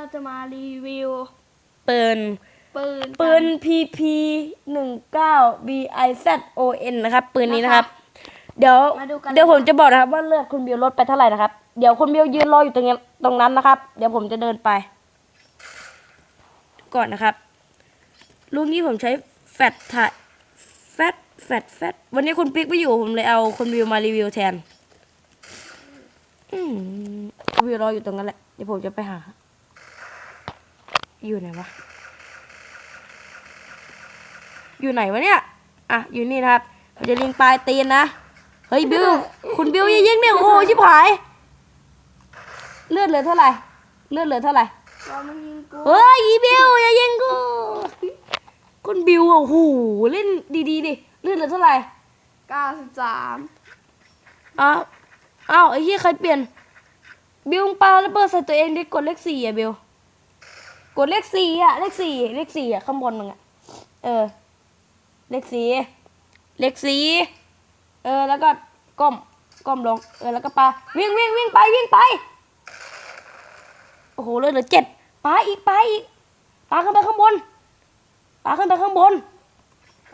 เราจะมารีวิวปืนปืนปืน PP 1 9 BIZON นะครับ ปืนนี้นะครับ เดี๋ยวมาดูกันเดี๋ยวผมจะบอกนะครับว่าเลือดคุณบิวลดไปเท่าไหร่นะครับ เดี๋ยวคุณบิวยืนรออยู่ตรงนี้ตรงนั้นนะครับ เดี๋ยวผมจะเดินไป ก่อนนะครับลูกนี้ผมใช้แฟตถ่ายแฟตแฟตแฟตวันนี้คุณปิ๊กไม่อยู่ผมเลยเอาคุณบิวมารีวิวแทนอืมคุณบิวรออยู่ตรงนั้นแหละเดี๋ยวผมจะไปหา อยู่ไหนวะ อยู่ไหนวะเนี่ย อะ อยู่นี่นะครับผมจะลิงปลายตีนนะ เฮ้ยบิว คุณบิวอย่ายิงเนี่ยโอ้โหชิบหาย เลือดเหลือเท่าไหร่ เลือดเหลือเท่าไหร่ เราไม่ยิงกูเฮ้ยอีบิวอย่ายิงกู คุณบิวอะโอ้โหเล่นดีๆดิ เลือดเหลือเท่าไหร่เก้าสิบสามอ้าวอ้าวไอ้เหี้ยใครเปลี่ยน บิวมึงปาระเบิดใส่ตัวเองดิกดเลขสี่อะบิวก ดเลขสี่อะ เลขสี่เลขสี่อะข้างบนมึงอะ เออ เลขสี่เลขสี่เออ แล้วก็ก้ม ก้มลง เออ แล้วก็ปาวิ่งวิ่งวิ่งไปวิ่งไป โอ้โหเหลยเหลือเจ็ดปาอีกปาอีกปาขึ้นไปข้างบนปาขึ้นไปข้างบน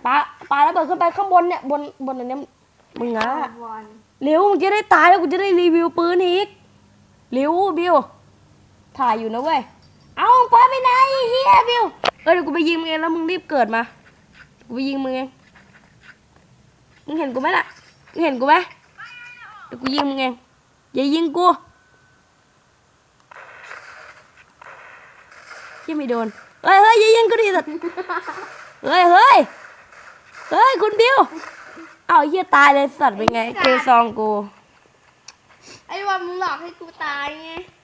ปาปาแล้วเบิดขึ้นไปข้างบนเนี่ยบนบนอันเนี้ยมึงงะวันเร็วมึงจะได้ตายแล้วกูจะได้รีวิวปืนอีกเร็วบิวถ่ายอยู่นะเว้ย เอามึงไปไปไหนไอ้เฮียบิวเออเดี๋ยวกูไปยิงมึงเองแล้วมึงรีบเกิดมา กูไปยิงมึงเอง มึงเห็นกูไหมล่ะ มึงเห็นกูไหมเดี๋ยวกูยิงมึงเอง อย่ายิงกูยังไม่โดน เฮ้ยเฮ้ยอย่ายิงกูดิสัตว์เฮ้ยเฮ้ยเฮ้ยคุณบิว เอาไอ้เฮียตายเลยสัตว์เป็นไงเจอซองกู ไอ้วันมึงหลอกให้กูตายไง